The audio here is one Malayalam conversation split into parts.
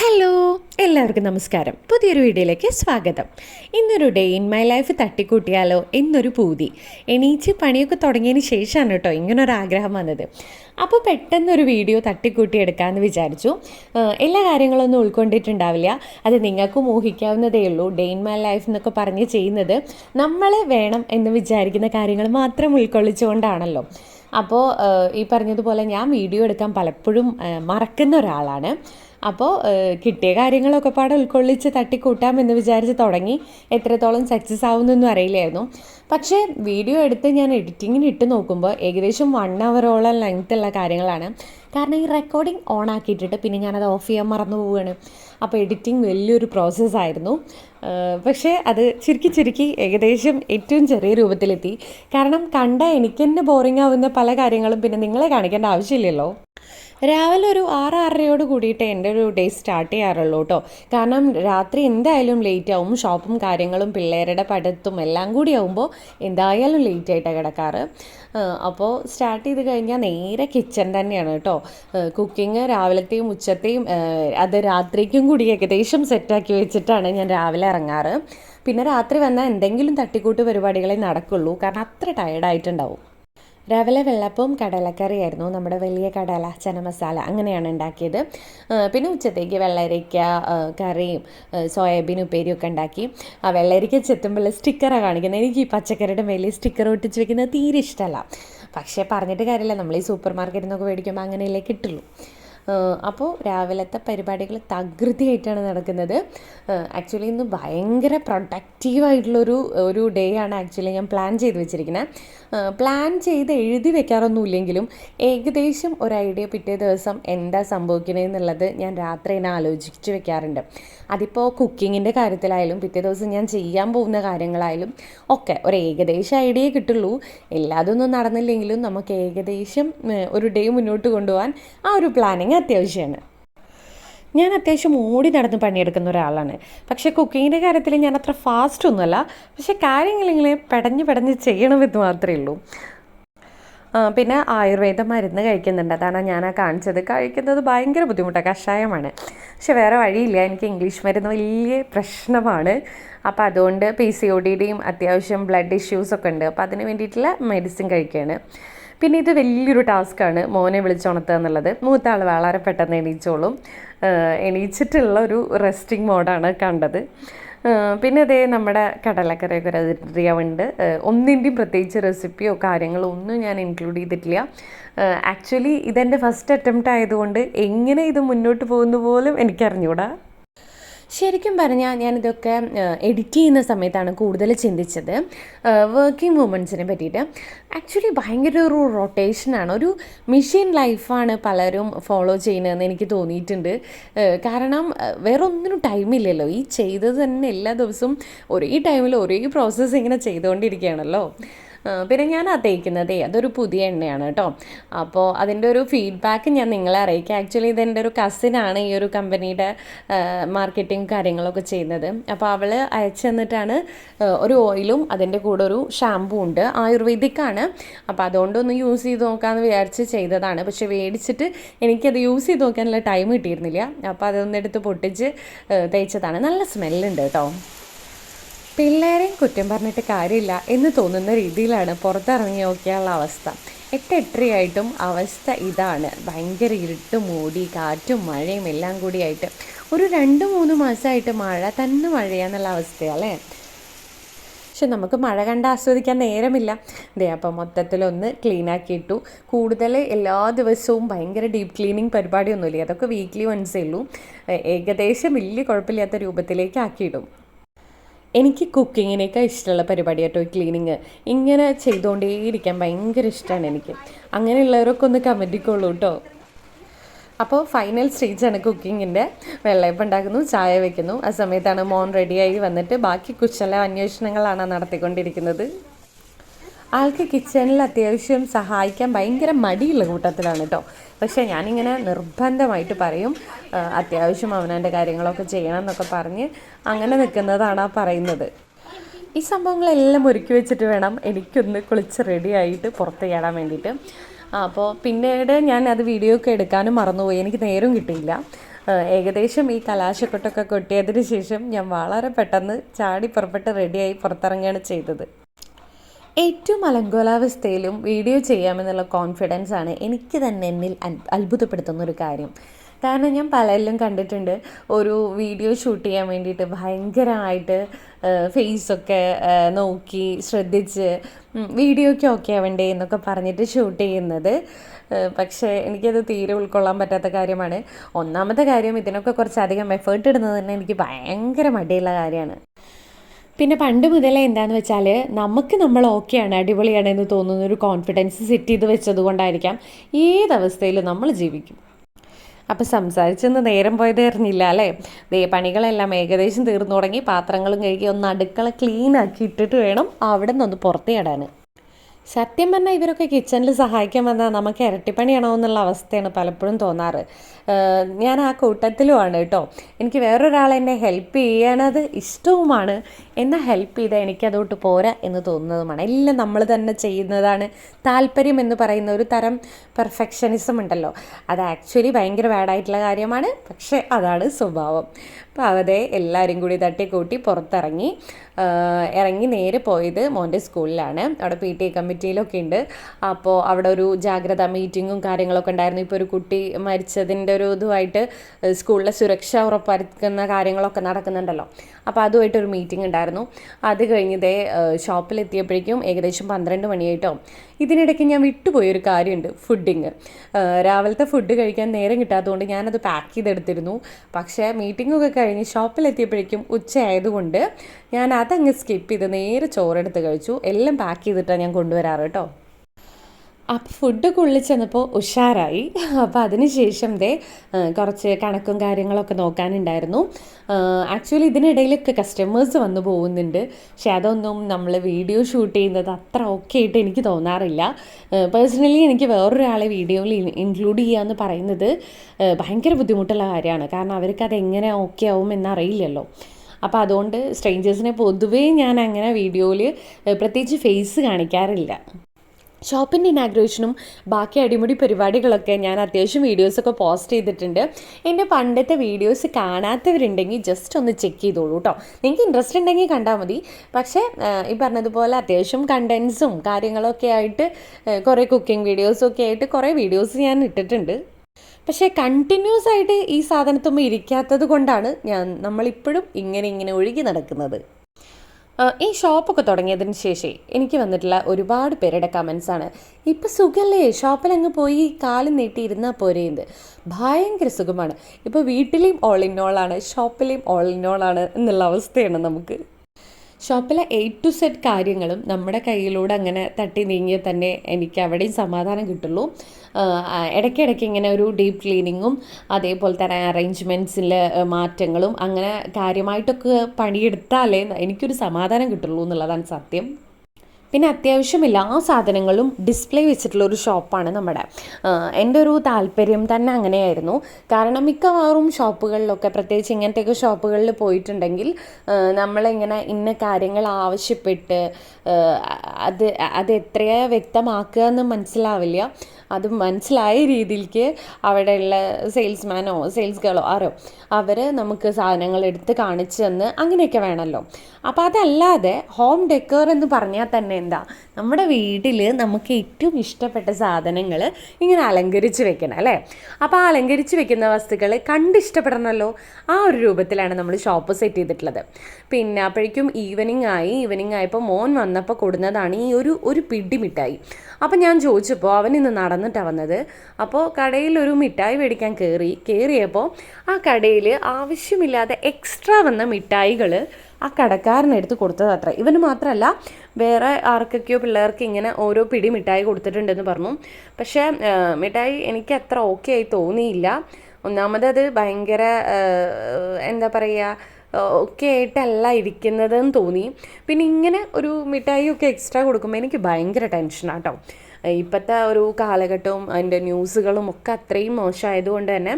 ഹലോ എല്ലാവർക്കും നമസ്കാരം. പുതിയൊരു വീഡിയോയിലേക്ക് സ്വാഗതം. ഇന്നൊരു ഡേ ഇൻ മൈ ലൈഫ് തട്ടിക്കൂട്ടിയാലോ എന്നൊരു പൂതി. എണീച്ച് പണിയൊക്കെ തുടങ്ങിയതിന് ശേഷമാണ് കേട്ടോ ഇങ്ങനൊരു ആഗ്രഹം വന്നത്. അപ്പോൾ പെട്ടെന്നൊരു വീഡിയോ തട്ടിക്കൂട്ടി എടുക്കാമെന്ന് വിചാരിച്ചു എല്ലാ കാര്യങ്ങളൊന്നും ഉൾക്കൊണ്ടിട്ടുണ്ടാവില്ല. അത് നിങ്ങൾക്കും മോഹിക്കാവുന്നതേ ഉള്ളൂ. ഡേ ഇൻ മൈ ലൈഫ് എന്നൊക്കെ പറഞ്ഞ് ചെയ്യുന്നത് നമ്മളെ വേണം എന്ന് വിചാരിക്കുന്ന കാര്യങ്ങൾ മാത്രം ഉൾക്കൊള്ളിച്ചുകൊണ്ടാണല്ലോ. അപ്പോൾ ഈ പറഞ്ഞതുപോലെ ഞാൻ വീഡിയോ എടുക്കാൻ പലപ്പോഴും മറക്കുന്ന ഒരാളാണ്. അപ്പോൾ കിട്ടിയ കാര്യങ്ങളൊക്കെ പാടെ ഉൾക്കൊള്ളിച്ച് തട്ടിക്കൂട്ടാം എന്ന് വിചാരിച്ച് തുടങ്ങി. എത്രത്തോളം സക്സസ് ആവുമെന്നൊന്നും അറിയില്ലായിരുന്നു. പക്ഷേ വീഡിയോ എടുത്ത് ഞാൻ എഡിറ്റിങ്ങിന് ഇട്ട് നോക്കുമ്പോൾ ഏകദേശം വൺ അവറോളം ലെങ്ത്തുള്ള കാര്യങ്ങളാണ്. കാരണം ഈ റെക്കോർഡിംഗ് ഓൺ ആക്കിയിട്ടിട്ട് പിന്നെ ഞാനത് ഓഫ് ചെയ്യാൻ മറന്നു പോവുകയാണ്. അപ്പോൾ എഡിറ്റിംഗ് വലിയൊരു പ്രോസസ്സായിരുന്നു പക്ഷേ അത് ചുരുക്കി ചുരുക്കി ഏകദേശം ഏറ്റവും ചെറിയ രൂപത്തിലെത്തി. കാരണം കണ്ട എനിക്ക് തന്നെ ബോറിംഗ് ആവുന്ന പല കാര്യങ്ങളും പിന്നെ നിങ്ങളെ കാണിക്കേണ്ട ആവശ്യമില്ലല്ലോ. രാവിലെ ഒരു ആറ് ആറരയോട് കൂടിയിട്ട് എന്റെ ഒരു ഡേ സ്റ്റാർട്ട് ചെയ്യാറുള്ളൂ കേട്ടോ കാരണം രാത്രി എന്തായാലും ലേറ്റ് ആവും ഷോപ്പും കാര്യങ്ങളും പിള്ളേരുടെ പഠിത്തവും എല്ലാം കൂടി ആവുമ്പോൾ എന്തായാലും ലേറ്റ് ആയിട്ടാണ് കിടക്കാറ്. അപ്പോൾ സ്റ്റാർട്ട് ചെയ്ത് കഴിഞ്ഞാൽ നേരെ കിച്ചൺ തന്നെയാണ് കേട്ടോ കുക്കിംഗ് രാവിലത്തെയും ഉച്ചത്തെയും അത് രാത്രിക്കും കൂടി ഏകദേശം സെറ്റാക്കി വെച്ചിട്ടാണ് ഞാൻ രാവിലെ ഇറങ്ങാറ്. പിന്നെ രാത്രി വന്നാൽ എന്തെങ്കിലും തട്ടിക്കൂട്ട് പരിപാടികളെ നടക്കുള്ളൂ. കാരണം അത്ര ടയർഡായിട്ടുണ്ടാവും രാവിലെ വെള്ളപ്പവും കടലക്കറിയായിരുന്നു. നമ്മുടെ വലിയ കടല ചന മസാല അങ്ങനെയാണ് ഉണ്ടാക്കിയത്. പിന്നെ ഉച്ചത്തേക്ക് വെള്ളരിക്ക കറിയും സോയാബീൻ ഒക്കെ ഉണ്ടാക്കി. ആ വെള്ളരിക്ക ചെത്തുമ്പോൾ സ്റ്റിക്കറാണ് കാണിക്കുന്നത്. എനിക്ക് ഈ പച്ചക്കറിയുടെ മേലെ സ്റ്റിക്കർ ഒട്ടിച്ച് വെക്കുന്നത് തീരെ ഇഷ്ടമല്ല. പക്ഷേ പറഞ്ഞിട്ട് കാര്യമില്ല. നമ്മൾ ഈ സൂപ്പർ മാർക്കറ്റിൽ നിന്നൊക്കെ മേടിക്കുമ്പോൾ അങ്ങനെയല്ലേ കിട്ടുള്ളൂ. അപ്പോൾ രാവിലത്തെ പരിപാടികൾ തകൃതിയായിട്ടാണ് നടക്കുന്നത്. ആക്ച്വലി ഇന്ന് ഭയങ്കര പ്രൊഡക്റ്റീവായിട്ടുള്ളൊരു ഒരു ഡേ ആണ് ആക്ച്വലി ഞാൻ പ്ലാൻ ചെയ്ത് വെച്ചിരിക്കുന്നത് പ്ലാൻ ചെയ്ത് എഴുതി വെക്കാറൊന്നുമില്ലെങ്കിലും ഏകദേശം ഒരു ഐഡിയ പിറ്റേ ദിവസം എന്താ സംഭവിക്കുന്നത് എന്നുള്ളത് ഞാൻ രാത്രി തന്നെ ആലോചിച്ച് വെക്കാറുണ്ട്. അതിപ്പോൾ കുക്കിങ്ങിന്റെ കാര്യത്തിലായാലും പിറ്റേ ദിവസം ഞാൻ ചെയ്യാൻ പോകുന്ന കാര്യങ്ങളായാലും ഒക്കെ ഒരു ഏകദേശം ഐഡിയ കിട്ടുള്ളൂ. എല്ലാതൊന്നും നടന്നില്ലെങ്കിലും നമുക്ക് ഏകദേശം ഒരു ഡേ മുന്നോട്ട് കൊണ്ടുപോകാൻ ആ ഒരു പ്ലാനിങ് അത്യാവശ്യമാണ് ഞാൻ അത്യാവശ്യം ഓടി നടന്ന് പണിയെടുക്കുന്ന ഒരാളാണ്. പക്ഷേ കുക്കിങ്ങിന്റെ കാര്യത്തിൽ ഞാൻ അത്ര ഫാസ്റ്റ് ഒന്നുമല്ല. പക്ഷേ കാര്യങ്ങളിങ്ങനെ പെടഞ്ഞ് പെടഞ്ഞ് ചെയ്യണമെന്ന് മാത്രമേ ഉള്ളൂ. പിന്നെ ആയുർവേദ മരുന്ന് കഴിക്കുന്നുണ്ട്. അതാണ് ഞാൻ ആ കാണിച്ചത്. കഴിക്കുന്നത് ഭയങ്കര ബുദ്ധിമുട്ടാണ് കഷായമാണ്. പക്ഷെ വേറെ വഴിയില്ല. എനിക്ക് ഇംഗ്ലീഷ് മരുന്ന് വലിയ പ്രശ്നമാണ്. അപ്പോൾ അതുകൊണ്ട് പി സി ഒ ഡിയുടെയും അത്യാവശ്യം ബ്ലഡ് ഇഷ്യൂസൊക്കെ ഉണ്ട്. അപ്പോൾ അതിന് വേണ്ടിയിട്ടുള്ള മെഡിസിൻ കഴിക്കുകയാണ്. പിന്നെ ഇത് വലിയൊരു ടാസ്ക്കാണ് മോനെ വിളിച്ചുണർത്തുക എന്നുള്ളത്. മൂത്ത ആൾ വളരെ പെട്ടെന്ന് എണീച്ചോളും. എണീച്ചിട്ടുള്ള ഒരു റെസ്റ്റിംഗ് മോഡാണ് കണ്ടത്. പിന്നെ അതേ നമ്മുടെ കടലക്കറിയൊക്കെ അതിരിയാവുണ്ട് ഒന്നിന്റെയും പ്രത്യേകിച്ച് റെസിപ്പിയോ കാര്യങ്ങളോ ഒന്നും ഞാൻ ഇൻക്ലൂഡ് ചെയ്തിട്ടില്ല. ആക്ച്വലി ഇതെന്റെ ഫസ്റ്റ് അറ്റംപ്റ്റ് ആയതുകൊണ്ട് എങ്ങനെ ഇത് മുന്നോട്ട് പോകുന്നു പോലും എനിക്കറിഞ്ഞൂടാ. ശരിക്കും പറഞ്ഞാൽ ഞാനിതൊക്കെ എഡിറ്റ് ചെയ്യുന്ന സമയത്താണ് കൂടുതൽ ചിന്തിച്ചത്. വർക്കിംഗ് വുമൻസിനെ പറ്റിയിട്ട്. ആക്ച്വലി ഭയങ്കര ഒരു റൊട്ടേഷനാണ് ഒരു മെഷീൻ ലൈഫാണ് പലരും ഫോളോ ചെയ്യുന്നതെന്ന് എനിക്ക് തോന്നിയിട്ടുണ്ട്. കാരണം വേറെ ഒന്നിനും ടൈമില്ലല്ലോ ഈ ചെയ്തത് തന്നെ എല്ലാ ദിവസവും ഒരേ ടൈമിൽ ഒരേ പ്രോസസ്സ് ഇങ്ങനെ ചെയ്തുകൊണ്ടിരിക്കുകയാണല്ലോ. പിന്നെ ഞാൻ അത് തേക്കുന്നതേ അതൊരു പുതിയ എണ്ണയാണ് കേട്ടോ. അപ്പോൾ അതിന്റെ ഒരു ഫീഡ്ബാക്ക് ഞാൻ നിങ്ങളെ അറിയിക്കാം. ആക്ച്വലി ഇതെന്റെ ഒരു കസിനാണ് ഈ ഒരു കമ്പനിയുടെ മാർക്കറ്റിംഗ് കാര്യങ്ങളൊക്കെ ചെയ്യുന്നത്. അപ്പോൾ അവൾ അയച്ചു തന്നിട്ടാണ് ഒരു ഓയിലും അതിന്റെ കൂടെ ഒരു ഷാമ്പൂ ഉണ്ട് ആയുർവേദിക്കാണ്. അപ്പോൾ അതുകൊണ്ടൊന്ന് യൂസ് ചെയ്ത് നോക്കാമെന്ന് വിചാരിച്ച് ചെയ്തതാണ്. പക്ഷേ മേടിച്ചിട്ട് എനിക്കത് യൂസ് ചെയ്ത് നോക്കാനുള്ള ടൈം കിട്ടിയിരുന്നില്ല. അപ്പോൾ അതൊന്നെടുത്ത് പൊട്ടിച്ച് തേച്ചതാണ്. നല്ല സ്മെല്ലുണ്ട് കേട്ടോ. പിള്ളേരെയും കുറ്റം പറഞ്ഞിട്ട് കാര്യമില്ല എന്ന് തോന്നുന്ന രീതിയിലാണ് പുറത്തിറങ്ങി നോക്കിയുള്ള അവസ്ഥ. എട്ട് എട്ടരയായിട്ടും അവസ്ഥ ഇതാണ്. ഭയങ്കര ഇരുട്ട് മൂടി കാറ്റും മഴയും എല്ലാം കൂടിയായിട്ട്. ഒരു രണ്ട് മൂന്ന് മാസമായിട്ട് മഴ തന്നെ മഴയാന്നുള്ള അവസ്ഥയല്ലേ പക്ഷെ നമുക്ക് മഴ കണ്ട് ആസ്വദിക്കാൻ നേരമില്ല. ദേ അപ്പം മൊത്തത്തിലൊന്ന് ക്ലീൻ ആക്കി ഇട്ടു. കൂടുതൽ എല്ലാ ദിവസവും ഭയങ്കര ഡീപ്പ് ക്ലീനിങ് പരിപാടിയൊന്നുമില്ല. അതൊക്കെ വീക്ക്ലി വൺസേ ഉള്ളൂ. ഏകദേശം വലിയ കുഴപ്പമില്ലാത്ത രൂപത്തിലേക്ക് ആക്കിയിടും എനിക്ക് കുക്കിങ്ങിനേക്കാൾ ഇഷ്ടമുള്ള പരിപാടി കേട്ടോ ഈ ക്ലീനിങ് ഇങ്ങനെ ചെയ്തുകൊണ്ടേയിരിക്കാൻ ഭയങ്കര ഇഷ്ടമാണ് എനിക്ക്. അങ്ങനെയുള്ളവരൊക്കെ ഒന്ന് കമന്റിക്കോളൂ കേട്ടോ. അപ്പോൾ ഫൈനൽ സ്റ്റേജാണ് കുക്കിങ്ങിന്റെ. വെള്ളയപ്പം ഉണ്ടാക്കുന്നു ചായ വെക്കുന്നു. ആ സമയത്താണ് മോൻ റെഡിയായി വന്നിട്ട് ബാക്കി കുശല അന്വേഷണങ്ങളാണ് നടത്തിക്കൊണ്ടിരിക്കുന്നത്. ആൾക്ക് കിച്ചണിൽ അത്യാവശ്യം സഹായിക്കാൻ ഭയങ്കര മടിയുള്ള കൂട്ടത്തിലാണ് കേട്ടോ. പക്ഷേ ഞാനിങ്ങനെ നിർബന്ധമായിട്ട് പറയും അത്യാവശ്യം അവനവന്റെ കാര്യങ്ങളൊക്കെ ചെയ്യണം എന്നൊക്കെ പറഞ്ഞ് അങ്ങനെ നിൽക്കുന്നതാണ് ആ പറയുന്നത്. ഈ സംഭവങ്ങളെല്ലാം ഒരുക്കി വെച്ചിട്ട് വേണം എനിക്കൊന്ന് കുളിച്ച് റെഡിയായിട്ട് പുറത്ത് ചാടാൻ വേണ്ടിയിട്ട്. അപ്പോൾ പിന്നീട് ഞാൻ അത് വീഡിയോ ഒക്കെ എടുക്കാനും മറന്നുപോയി. എനിക്ക് നേരം കിട്ടിയില്ല. ഏകദേശം ഈ കലാശക്കൊട്ടൊക്കെ കൊട്ടിയതിന് ശേഷം ഞാൻ വളരെ പെട്ടെന്ന് ചാടി പുറപ്പെട്ട് റെഡിയായി പുറത്തിറങ്ങുകയാണ് ചെയ്തത്. ഏറ്റവും അലങ്കോലാവസ്ഥയിലും വീഡിയോ ചെയ്യാമെന്നുള്ള കോൺഫിഡൻസ് ആണ് എനിക്ക് തന്നെ എന്നിൽ അത്ഭുതപ്പെടുത്തുന്ന ഒരു കാര്യം. കാരണം ഞാൻ പലരിലും കണ്ടിട്ടുണ്ട് ഒരു വീഡിയോ ഷൂട്ട് ചെയ്യാൻ വേണ്ടിയിട്ട് ഭയങ്കരമായിട്ട് ഫേസൊക്കെ നോക്കി ശ്രദ്ധിച്ച് വീഡിയോയ്ക്ക് ഓക്കെ ആവണ്ടേ എന്നൊക്കെ പറഞ്ഞിട്ട് ഷൂട്ട് ചെയ്യുന്നത്. പക്ഷേ എനിക്കത് തീരെ ഉൾക്കൊള്ളാൻ പറ്റാത്ത കാര്യമാണ്. ഒന്നാമത്തെ കാര്യം ഇതിനൊക്കെ കുറച്ചധികം എഫേർട്ട് ഇടുന്നത് തന്നെ എനിക്ക് ഭയങ്കര മടിയുള്ള കാര്യമാണ്. പിന്നെ പണ്ട് മുതലേ എന്താന്ന് വെച്ചാൽ നമുക്ക് നമ്മൾ ഓക്കെയാണ് അടിപൊളിയാണ് എന്ന് തോന്നുന്ന ഒരു കോൺഫിഡൻസ് സെറ്റ് ചെയ്ത് വെച്ചത് കൊണ്ടായിരിക്കാം ഏതവസ്ഥയിലും നമ്മൾ ജീവിക്കും. അപ്പോൾ സംസാരിച്ചെന്ന് നേരം പോയത് അറിഞ്ഞില്ല അല്ലേ? ദേ പണികളെല്ലാം ഏകദേശം തീർന്നു തുടങ്ങി. പാത്രങ്ങളും കഴുകി ഒന്ന് അടുക്കള ക്ലീൻ ആക്കി ഇട്ടിട്ട് വേണം അവിടെ നിന്നൊന്ന് പുറത്തേടാൻ സത്യം പറഞ്ഞാൽ ഇവരൊക്കെ കിച്ചണിൽ സഹായിക്കാൻ വന്നാൽ നമുക്ക് ഇരട്ടിപ്പണിയാണോ എന്നുള്ള അവസ്ഥയാണ് പലപ്പോഴും തോന്നാറ്. ഞാൻ ആ കൂട്ടത്തിലുമാണ് കേട്ടോ. എനിക്ക് വേറൊരാൾ എന്നെ ഹെൽപ്പ് ചെയ്യണത് ഇഷ്ടവുമാണ്. എന്നാൽ ഹെൽപ്പ് ചെയ്താൽ എനിക്കതോട്ട് പോരാ എന്ന് തോന്നുന്നതുമാണ്. എല്ലാം നമ്മൾ തന്നെ ചെയ്യുന്നതാണ് താല്പര്യം എന്ന് പറയുന്ന ഒരു തരം പെർഫെക്ഷനിസം ഉണ്ടല്ലോ. അത് ആക്ച്വലി ഭയങ്കര ബാഡായിട്ടുള്ള കാര്യമാണ്. പക്ഷേ അതാണ് സ്വഭാവം. അപ്പോൾ അവതെ എല്ലാവരും കൂടി തട്ടിക്കൂട്ടി പുറത്തിറങ്ങി. ഇറങ്ങി നേരെ പോയത് മോന്റെ സ്കൂളിലാണ്. അവിടെ പി ടി എ കമ്മിറ്റിയിലൊക്കെ ഉണ്ട്. അപ്പോൾ അവിടെ ഒരു ജാഗ്രത മീറ്റിങ്ങും കാര്യങ്ങളൊക്കെ ഉണ്ടായിരുന്നു. ഇപ്പോൾ ഒരു കുട്ടി മരിച്ചതിന്റെ ഒരു ഇതുമായിട്ട് സ്കൂളിലെ സുരക്ഷ ഉറപ്പാക്കുന്ന കാര്യങ്ങളൊക്കെ നടക്കുന്നുണ്ടല്ലോ. അപ്പോൾ അതുമായിട്ടൊരു മീറ്റിംഗ് ഉണ്ടായിരുന്നു. അത് കഴിഞ്ഞതേ ഷോപ്പിലെത്തിയപ്പോഴേക്കും ഏകദേശം പന്ത്രണ്ട് മണിയായിട്ടോ. ഇതിനിടയ്ക്ക് ഞാൻ വിട്ടുപോയൊരു കാര്യമുണ്ട് ഫുഡിങ്. രാവിലത്തെ ഫുഡ് കഴിക്കാൻ നേരം കിട്ടാത്തതുകൊണ്ട് ഞാനത് പാക്ക് ചെയ്തെടുത്തിരുന്നു. പക്ഷേ മീറ്റിങ്ങൊക്കെ കഴിഞ്ഞ് ഷോപ്പിലെത്തിയപ്പോഴേക്കും ഉച്ചയായതുകൊണ്ട് ഞാൻ അതങ്ങ് സ്കിപ്പ് ചെയ്ത് നേരെ ചോറെടുത്ത് കഴിച്ചു. എല്ലാം പാക്ക് ചെയ്തിട്ടാണ് ഞാൻ കൊണ്ടുവരാറ് കേട്ടോ. അപ്പോൾ ഫുഡ് ഉള്ളിൽ ചെന്നപ്പോൾ ഉഷാറായി. അപ്പോൾ അതിന് ശേഷം ദേ കുറച്ച് കണക്കും കാര്യങ്ങളൊക്കെ നോക്കാനുണ്ടായിരുന്നു. ആക്ച്വലി ഇതിനിടയിലൊക്കെ കസ്റ്റമേഴ്സ് വന്നു പോകുന്നുണ്ട്. പക്ഷെ അതൊന്നും നമ്മൾ വീഡിയോ ഷൂട്ട് ചെയ്യുന്നത് അത്ര ഓക്കെ ആയിട്ട് എനിക്ക് തോന്നാറില്ല. പേഴ്സണലി എനിക്ക് വേറൊരാളെ വീഡിയോയിൽ ഇൻക്ലൂഡ് ചെയ്യുക എന്ന് പറയുന്നത് ഭയങ്കര ബുദ്ധിമുട്ടുള്ള കാര്യമാണ്. കാരണം അവർക്ക് അത് എങ്ങനെ ഓക്കെ ആവും എന്നറിയില്ലല്ലോ. അപ്പോൾ അതുകൊണ്ട് സ്ട്രേഞ്ചേഴ്സിനെ പൊതുവേ ഞാൻ അങ്ങനെ വീഡിയോയിൽ പ്രത്യേകിച്ച് ഫേസ് കാണിക്കാറില്ല. ഷോപ്പിന്റെ ഇനാഗ്രേഷനും ബാക്കി അടിമുടി പരിപാടികളൊക്കെ ഞാൻ അത്യാവശ്യം വീഡിയോസൊക്കെ പോസ്റ്റ് ചെയ്തിട്ടുണ്ട്. എന്റെ പണ്ടത്തെ വീഡിയോസ് കാണാത്തവരുണ്ടെങ്കിൽ ജസ്റ്റ് ഒന്ന് ചെക്ക് ചെയ്തോളൂ കേട്ടോ നിങ്ങൾക്ക് ഇൻട്രസ്റ്റ് ഉണ്ടെങ്കിൽ കണ്ടാൽ മതി. പക്ഷേ ഈ പറഞ്ഞതുപോലെ അത്യാവശ്യം കണ്ടൻസും കാര്യങ്ങളൊക്കെ ആയിട്ട് കുറേ കുക്കിംഗ് വീഡിയോസും ഒക്കെ ആയിട്ട് കുറേ വീഡിയോസ് ഞാൻ ഇട്ടിട്ടുണ്ട്. പക്ഷേ കണ്ടിന്യൂസ് ആയിട്ട് ഈ സാധനത്തുമ്പോൾ ഇരിക്കാത്തത് കൊണ്ടാണ് ഞാൻ നമ്മളിപ്പോഴും ഇങ്ങനെ ഇങ്ങനെ ഒഴുകി നടക്കുന്നത്. ഈ ഷോപ്പൊക്കെ തുടങ്ങിയതിന് ശേഷം എനിക്ക് വന്നിട്ടുള്ള ഒരുപാട് പേരുടെ കമൻസാണ് ഇപ്പം സുഖമല്ലേ ഷോപ്പിലങ്ങ് പോയി കാലം നീട്ടി ഇരുന്നാൽ പോരേന്ത് ഭയങ്കര സുഖമാണ്. ഇപ്പോൾ വീട്ടിലെയും ഓൾ ഇൻ ഓളാണ് ഷോപ്പിലെയും ഓൾ ഇൻ ഓളാണ് എന്നുള്ള അവസ്ഥയാണ് നമുക്ക്. ഷോപ്പിലെ എ ടു സെറ്റ് കാര്യങ്ങളും നമ്മുടെ കയ്യിലൂടെ അങ്ങനെ തട്ടി നീങ്ങിയാൽ തന്നെ എനിക്ക് അവിടെയും സമാധാനം കിട്ടുള്ളൂ. ഇടയ്ക്കിടയ്ക്ക് ഇങ്ങനെ ഒരു ഡീപ്പ് ക്ലീനിങ്ങും അതേപോലെ തന്നെ അറേഞ്ച്മെന്റ്സിലെ മാറ്റങ്ങളും അങ്ങനെ കാര്യമായിട്ടൊക്കെ പണിയെടുത്താലേ എനിക്കൊരു സമാധാനം കിട്ടുള്ളൂ എന്നുള്ളതാണ് സത്യം. പിന്നെ അത്യാവശ്യം എല്ലാ സാധനങ്ങളും ഡിസ്പ്ലേ വെച്ചിട്ടുള്ള ഒരു ഷോപ്പാണ് നമ്മുടെ. എന്റെ ഒരു താല്പര്യം തന്നെ അങ്ങനെയായിരുന്നു. കാരണം മിക്കവാറും ഷോപ്പുകളിലൊക്കെ പ്രത്യേകിച്ച് ഇങ്ങനത്തെയൊക്കെ ഷോപ്പുകളിൽ പോയിട്ടുണ്ടെങ്കിൽ നമ്മളിങ്ങനെ ഇന്ന കാര്യങ്ങൾ ആവശ്യപ്പെട്ട് അത് അത് എത്രയാ വ്യക്തമാക്കുക എന്ന് മനസ്സിലാവില്ല. അത് മനസ്സിലായ രീതിയിലേക്ക് അവിടെയുള്ള സെയിൽസ്മാനോ സെയിൽസ് ഗേളോ ആരോ അവർ നമുക്ക് സാധനങ്ങൾ എടുത്ത് കാണിച്ചു തന്ന് അങ്ങനെയൊക്കെ വേണമല്ലോ അപ്പോൾ അതല്ലാതെ ഹോം ഡെക്കോർ എന്ന് പറഞ്ഞാൽ തന്നെ എന്താ? നമ്മുടെ വീട്ടിൽ നമുക്ക് ഏറ്റവും ഇഷ്ടപ്പെട്ട സാധനങ്ങൾ ഇങ്ങനെ അലങ്കരിച്ച് വെക്കണം അല്ലേ? അപ്പോൾ ആ അലങ്കരിച്ച് വെക്കുന്ന വസ്തുക്കൾ കണ്ടിഷ്ടപ്പെടണമല്ലോ ആ ഒരു രൂപത്തിലാണ് നമ്മൾ ഷോപ്പ് സെറ്റ് ചെയ്തിട്ടുള്ളത്. പിന്നെ അപ്പോഴേക്കും ഈവനിങ് ആയി ഈവനിങ് ആയപ്പോൾ മോൻ വന്നപ്പോൾ കൊടുന്നതാണ് ഈ ഒരു ഒരു പിടി മിഠായി. അപ്പോൾ ഞാൻ ചോദിച്ചപ്പോൾ അവൻ ഇന്ന് നടന്നിട്ടാണ് വന്നത്. അപ്പോൾ കടയിൽ ഒരു മിഠായി മേടിക്കാൻ കയറി കയറിയപ്പോൾ ആ കടയിൽ ആവശ്യമില്ലാതെ എക്സ്ട്രാ വന്ന മിഠായികൾ ആ കടക്കാരനെടുത്ത് കൊടുത്തത് അത്ര. ഇവന് മാത്രമല്ല വേറെ ആർക്കൊക്കെയോ പിള്ളേർക്ക് ഇങ്ങനെ ഓരോ പിടി മിഠായി കൊടുത്തിട്ടുണ്ടെന്ന് പറഞ്ഞു. പക്ഷേ മിഠായി എനിക്ക് അത്ര ഓക്കെ ആയി തോന്നിയില്ല. ഒന്നാമത് അത് ഭയങ്കര എന്താ പറയുക ഒക്കെ ആയിട്ടല്ല ഇരിക്കുന്നതെന്ന് തോന്നി. പിന്നെ ഇങ്ങനെ ഒരു മിഠായി ഒക്കെ എക്സ്ട്രാ കൊടുക്കുമ്പോൾ എനിക്ക് ഭയങ്കര ടെൻഷനാട്ടോ ഇപ്പോഴത്തെ ഒരു കാലഘട്ടവും അതിന്റെ ന്യൂസുകളും ഒക്കെ അത്രയും മോശമായതുകൊണ്ട് തന്നെ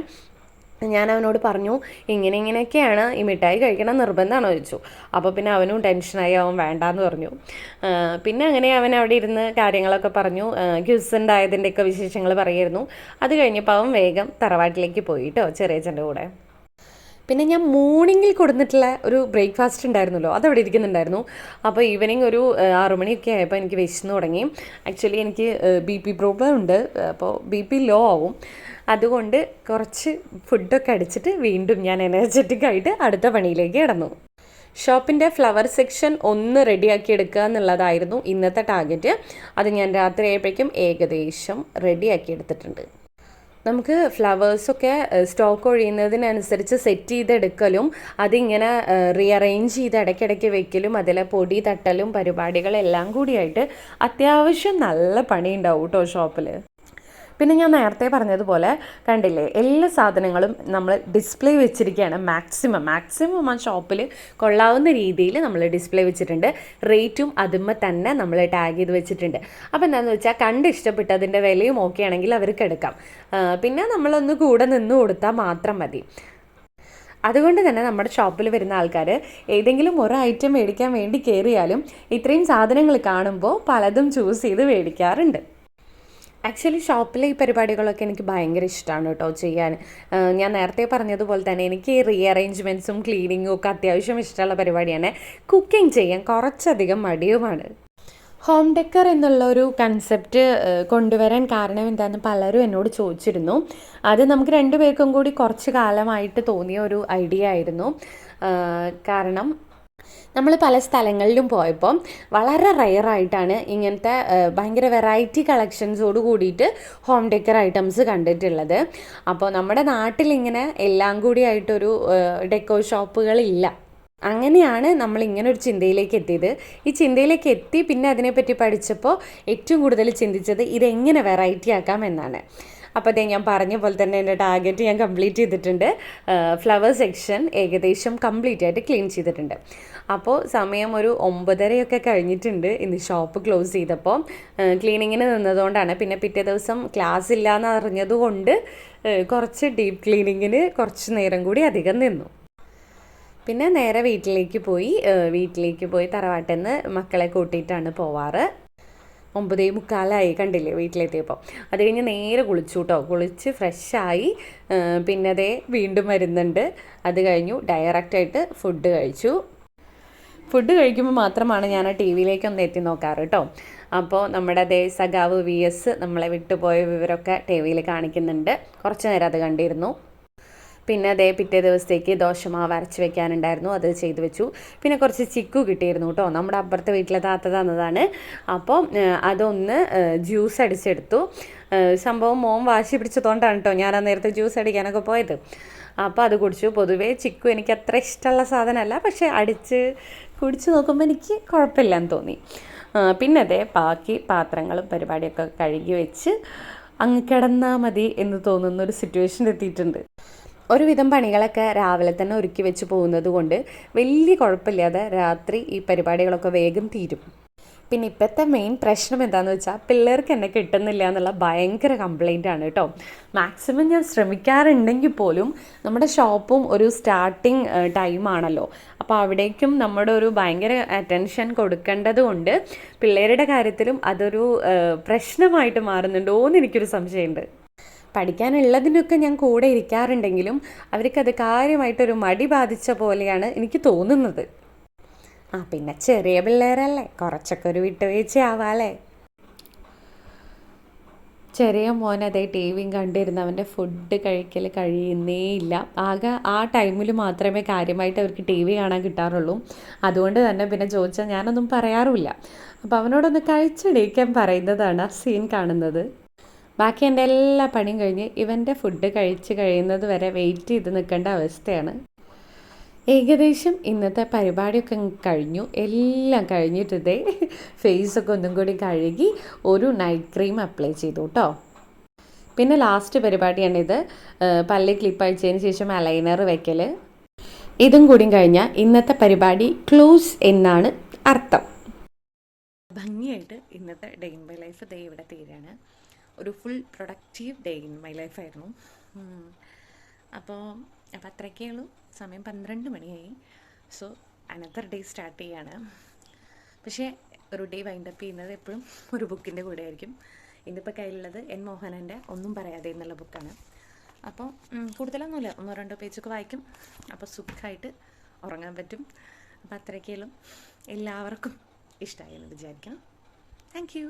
ഞാൻ അവനോട് പറഞ്ഞു ഇങ്ങനെ ഇങ്ങനെയൊക്കെയാണ് ഈ മിഠായി കഴിക്കണം നിർബന്ധമാണോ? ചോദിച്ചു. അപ്പോൾ പിന്നെ അവനും ടെൻഷനായി അവൻ വേണ്ടാന്ന് പറഞ്ഞു. പിന്നെ അങ്ങനെ അവൻ അവിടെ ഇരുന്ന് കാര്യങ്ങളൊക്കെ പറഞ്ഞു. ക്യൂസ് ഉണ്ടായതിന്റെയൊക്കെ വിശേഷങ്ങൾ പറയായിരുന്നു. അത് കഴിഞ്ഞപ്പോൾ അവൻ വേഗം തറവാട്ടിലേക്ക് പോയിട്ടോ ചെറിയ ചെറിയച്ഛന്റെ കൂടെ. പിന്നെ ഞാൻ മോർണിംഗിൽ കൊടുത്തിട്ടുള്ള ഒരു ബ്രേക്ക്ഫാസ്റ്റ് ഉണ്ടായിരുന്നല്ലോ അതവിടെ ഇരിക്കുന്നുണ്ടായിരുന്നു. അപ്പോൾ ഈവനിങ് ഒരു ആറു മണിയൊക്കെ ആയപ്പോൾ എനിക്ക് വിശന്ന് തുടങ്ങി. ആക്ച്വലി എനിക്ക് ബി പി പ്രോബ്ലം ഉണ്ട്. അപ്പോൾ ബി പി ലോ ആവും. അതുകൊണ്ട് കുറച്ച് ഫുഡൊക്കെ അടിച്ചിട്ട് വീണ്ടും ഞാൻ എനർജറ്റിക് ആയിട്ട് അടുത്ത പണിയിലേക്ക് കിടന്നു. ഷോപ്പിന്റെ ഫ്ലവർ സെക്ഷൻ ഒന്ന് റെഡിയാക്കി എടുക്കുക എന്നുള്ളതായിരുന്നു ഇന്നത്തെ ടാർഗറ്റ് അത് ഞാൻ രാത്രി ആയപ്പോഴേക്കും ഏകദേശം റെഡിയാക്കി എടുത്തിട്ടുണ്ട്. നമുക്ക് ഫ്ലവേഴ്സൊക്കെ സ്റ്റോക്ക് ഒഴിയുന്നതിനനുസരിച്ച് സെറ്റ് ചെയ്തെടുക്കലും അതിങ്ങനെ റീഅറേഞ്ച് ചെയ്ത് ഇടയ്ക്കിടയ്ക്ക് വെക്കലും അതിലെ പൊടി തട്ടലും പരിപാടികളെല്ലാം കൂടിയായിട്ട് അത്യാവശ്യം നല്ല പണി ഉണ്ടാവും കേട്ടോ ഷോപ്പിൽ പിന്നെ ഞാൻ നേരത്തെ പറഞ്ഞതുപോലെ കണ്ടില്ലേ എല്ലാ സാധനങ്ങളും നമ്മൾ ഡിസ്പ്ലേ വെച്ചിരിക്കുകയാണ് മാക്സിമം മാക്സിമം ആ ഷോപ്പിൽ കൊള്ളാവുന്ന രീതിയിൽ നമ്മൾ ഡിസ്പ്ലേ വെച്ചിട്ടുണ്ട്. റേറ്റും അതുമ്മ തന്നെ നമ്മൾ ടാഗ് ചെയ്ത് വെച്ചിട്ടുണ്ട്. അപ്പോൾ എന്താണെന്ന് വെച്ചാൽ കണ്ട് ഇഷ്ടപ്പെട്ട് അതിന്റെ വിലയും ഓക്കെ ആണെങ്കിൽ അവർക്ക് എടുക്കാം. പിന്നെ നമ്മളൊന്ന് കൂടെ നിന്ന് കൊടുത്താൽ മാത്രം മതി. അതുകൊണ്ട് തന്നെ നമ്മുടെ ഷോപ്പിൽ വരുന്ന ആൾക്കാർ ഏതെങ്കിലും ഒരു ഐറ്റം മേടിക്കാൻ വേണ്ടി കയറിയാലും ഇത്രയും സാധനങ്ങൾ കാണുമ്പോൾ പലതും ചൂസ് ചെയ്ത് മേടിക്കാറുണ്ട്. ആക്ച്വലി ഷോപ്പിലെ ഈ പരിപാടികളൊക്കെ എനിക്ക് ഭയങ്കര ഇഷ്ടമാണ് കേട്ടോ ചെയ്യാൻ. ഞാൻ നേരത്തെ പറഞ്ഞതുപോലെ തന്നെ എനിക്ക് ഈ റീഅറേഞ്ച്മെന്റ്സും ക്ലീനിങ്ങും ഒക്കെ അത്യാവശ്യം ഇഷ്ടമുള്ള പരിപാടിയാണ്. കുക്കിംഗ് ചെയ്യാൻ കുറച്ചധികം മടിയുമാണ്. ഹോം ഡെക്കർ എന്നുള്ള ഒരു കൺസെപ്റ്റ് കൊണ്ടുവരാൻ കാരണം എന്താണെന്ന് പലരും എന്നോട് ചോദിച്ചിരുന്നു. അത് നമുക്ക് രണ്ടുപേർക്കും കൂടി കുറച്ച് കാലമായിട്ട് തോന്നിയ ഒരു ഐഡിയ ആയിരുന്നു. കാരണം നമ്മൾ പല സ്ഥലങ്ങളിലും പോയപ്പോൾ വളരെ റയറായിട്ടാണ് ഇങ്ങനത്തെ ഭയങ്കര വെറൈറ്റി കളക്ഷൻസോട് കൂടിയിട്ട് ഹോം ഡെക്കർ ഐറ്റംസ് കണ്ടിട്ടുള്ളത്. അപ്പോൾ നമ്മുടെ നാട്ടിലിങ്ങനെ എല്ലാം കൂടി ആയിട്ടൊരു ഡെക്കോ ഷോപ്പുകളില്ല അങ്ങനെയാണ് നമ്മൾ ഇങ്ങനെ ഒരു ചിന്തയിലേക്ക് എത്തിയത്. ഈ ചിന്തയിലേക്ക് എത്തി പിന്നെ അതിനെപ്പറ്റി പഠിച്ചപ്പോൾ ഏറ്റവും കൂടുതൽ ചിന്തിച്ചത് ഇതെങ്ങനെ വെറൈറ്റി ആക്കാം എന്നാണ്. അപ്പോൾ അതേ ഞാൻ പറഞ്ഞ പോലെ തന്നെ എന്റെ ടാർഗറ്റ് ഞാൻ കംപ്ലീറ്റ് ചെയ്തിട്ടുണ്ട്. ഫ്ലവർ സെക്ഷൻ ഏകദേശം കംപ്ലീറ്റ് ആയിട്ട് ക്ലീൻ ചെയ്തിട്ടുണ്ട്. അപ്പോൾ സമയം ഒരു ഒമ്പതരയൊക്കെ കഴിഞ്ഞിട്ടുണ്ട് ഇന്ന് ഷോപ്പ് ക്ലോസ് ചെയ്തപ്പോൾ ക്ലീനിങ്ങിന് നിന്നതുകൊണ്ടാണ്. പിന്നെ പിറ്റേ ദിവസം ക്ലാസ് ഇല്ല എന്ന് അറിഞ്ഞതുകൊണ്ട് കുറച്ച് ഡീപ് ക്ലീനിങ്ങിന് കുറച്ച് നേരം കൂടി അധികം നിന്നു. പിന്നെ നേരെ വീട്ടിലേക്ക് പോയി. വീട്ടിലേക്ക് പോയി തറവാട്ടിൽ നിന്ന് മക്കളെ കൂട്ടിയിട്ടാണ് പോവാറ്. ഒമ്പതേ മുക്കാലായി കണ്ടില്ലേ വീട്ടിലെത്തിയപ്പോൾ അത് കഴിഞ്ഞ് നേരെ കുളിച്ചു കേട്ടോ കുളിച്ച് ഫ്രഷായി പിന്നെ അതേ വീണ്ടും വരുന്നുണ്ട്. അത് കഴിഞ്ഞു ഡയറക്റ്റായിട്ട് ഫുഡ് കഴിച്ചു. ഫുഡ് കഴിക്കുമ്പോൾ മാത്രമാണ് ഞാൻ ആ ടി വിയിലേക്ക് ഒന്ന് എത്തി നോക്കാറ് കേട്ടോ അപ്പോൾ നമ്മുടെ അതേ സഖാവ് വി എസ് നമ്മളെ വിട്ടുപോയ വിവരമൊക്കെ ടി വിയിൽ കാണിക്കുന്നുണ്ട്. കുറച്ച് നേരം അത് കണ്ടിരുന്നു. പിന്നെ അതേ പിറ്റേ ദിവസത്തേക്ക് ദോശമാവ് അരച്ച് വെക്കാനുണ്ടായിരുന്നു. അത് ചെയ്തു വെച്ചു. പിന്നെ കുറച്ച് ചിക്കു കിട്ടിയിരുന്നു കേട്ടോ നമ്മുടെ അപ്പുറത്തെ വീട്ടിലെ താത്ത തന്നതാണ്. അപ്പോൾ അതൊന്ന് ജ്യൂസ് അടിച്ചെടുത്തു. സംഭവം മോം വാശി പിടിച്ചതുകൊണ്ടാണ് കേട്ടോ ഞാൻ ആ നേരത്തെ ജ്യൂസ് അടിക്കാനൊക്കെ പോയത്. അപ്പോൾ അത് കുടിച്ചു. പൊതുവേ ചിക്കു എനിക്ക് അത്ര ഇഷ്ടമുള്ള സാധനമല്ല. പക്ഷേ അടിച്ച് കുടിച്ച് നോക്കുമ്പോൾ എനിക്ക് കുഴപ്പമില്ലെന്ന് തോന്നി. പിന്നെ അതേ ബാക്കി പാത്രങ്ങളും പരിപാടിയൊക്കെ കഴുകി വെച്ച് അങ്ങ് കിടന്നാൽ മതി എന്ന് തോന്നുന്ന ഒരു സിറ്റുവേഷൻ എത്തിയിട്ടുണ്ട്. ഒരുവിധം പണികളൊക്കെ രാവിലെ തന്നെ ഒരുക്കി വെച്ച് പോകുന്നത് കൊണ്ട് വലിയ കുഴപ്പമില്ലാതെ രാത്രി ഈ പരിപാടികളൊക്കെ വേഗം തീരും. പിന്നെ ഇപ്പോഴത്തെ മെയിൻ പ്രശ്നം എന്താണെന്ന് വെച്ചാൽ പിള്ളേർക്ക് എന്നെ കിട്ടുന്നില്ല എന്നുള്ള ഭയങ്കര കംപ്ലൈന്റ് ആണ് കേട്ടോ. മാക്സിമം ഞാൻ ശ്രമിക്കാറുണ്ടെങ്കിൽ പോലും നമ്മുടെ ഷോപ്പും ഒരു സ്റ്റാർട്ടിങ് ടൈമാണല്ലോ അപ്പോൾ അവിടേക്കും നമ്മുടെ ഒരു ഭയങ്കര അറ്റൻഷൻ കൊടുക്കേണ്ടത് കൊണ്ട് പിള്ളേരുടെ കാര്യത്തിലും അതൊരു പ്രശ്നമായിട്ട് മാറുന്നുണ്ടോ എന്ന് എനിക്കൊരു സംശയമുണ്ട്. പഠിക്കാനുള്ളതിനൊക്കെ ഞാൻ കൂടെ ഇരിക്കാറുണ്ടെങ്കിലും അവർക്കത് കാര്യമായിട്ടൊരു മടി ബാധിച്ച പോലെയാണ് എനിക്ക് തോന്നുന്നത്. ആ പിന്നെ ചെറിയ പിള്ളേരല്ലേ? കുറച്ചൊക്കെ ഒരു വിട്ടുവീഴ്ച ആവാല്ലേ ചെറിയ മോൻ അതേ ടി വിയും കണ്ടിരുന്ന. അവന്റെ ഫുഡ് കഴിക്കൽ കഴിയുന്നേ ഇല്ല. ആകെ ആ ടൈമിൽ മാത്രമേ കാര്യമായിട്ട് അവർക്ക് ടി വി കാണാൻ കിട്ടാറുള്ളൂ. അതുകൊണ്ട് തന്നെ പിന്നെ ചോദിച്ചാൽ ഞാനൊന്നും പറയാറുമില്ല. അപ്പോൾ അവനോടൊന്ന് കഴിച്ചെണീക്കാൻ പറയുന്നതാണ് ആ സീൻ കാണുന്നത്. ബാക്കി എന്റെ എല്ലാ പണിയും കഴിഞ്ഞ് ഇവന്റെ ഫുഡ് കഴിച്ച് കഴിയുന്നത് വരെ വെയിറ്റ് ചെയ്ത് നിൽക്കേണ്ട അവസ്ഥയാണ്. ഏകദേശം ഇന്നത്തെ പരിപാടിയൊക്കെ കഴിഞ്ഞു. എല്ലാം കഴിഞ്ഞിട്ടതേ ഫേസൊക്കെ ഒന്നും കൂടി കഴുകി ഒരു നൈറ്റ് ക്രീം അപ്ലൈ ചെയ്തു കേട്ടോ പിന്നെ ലാസ്റ്റ് പരിപാടിയാണിത്. പല്ല് ക്ലിപ്പ് അയച്ചതിന് ശേഷം അലൈനർ വെക്കൽ ഇതും കൂടി കഴിഞ്ഞാൽ ഇന്നത്തെ പരിപാടി ക്ലോസ് എന്നാണ് അർത്ഥം. ഭംഗിയായിട്ട് ഇന്നത്തെ ഡേ ഇൻ ബൈ ലൈഫ് ദേ ഇവിടെ തീരാണ്. ഒരു full productive day in my ലൈഫായിരുന്നു അപ്പോൾ അപ്പോൾ അത്രയൊക്കെ ഉള്ളൂ. സമയം പന്ത്രണ്ട് മണിയായി. സോ അനദർ ഡേ സ്റ്റാർട്ട് ചെയ്യാണ്. പക്ഷേ ഒരു ഡേ വൈൻഡ് അപ്പ് ചെയ്യുന്നത് എപ്പോഴും ഒരു ബുക്കിന്റെ കൂടെ ആയിരിക്കും. ഇന്നിപ്പോൾ കയ്യിലുള്ളത് എൻ മോഹനന്റെ ഒന്നും പറയാതെ എന്നുള്ള ബുക്കാണ് അപ്പോൾ കൂടുതലൊന്നുമില്ല. ഒന്നോ രണ്ടോ പേജൊക്കെ വായിക്കും. അപ്പോൾ സുഖമായിട്ട് ഉറങ്ങാൻ പറ്റും. അപ്പോൾ അത്രയ്ക്കേലും എല്ലാവർക്കും ഇഷ്ടമായി എന്ന് വിചാരിക്കണം താങ്ക് യു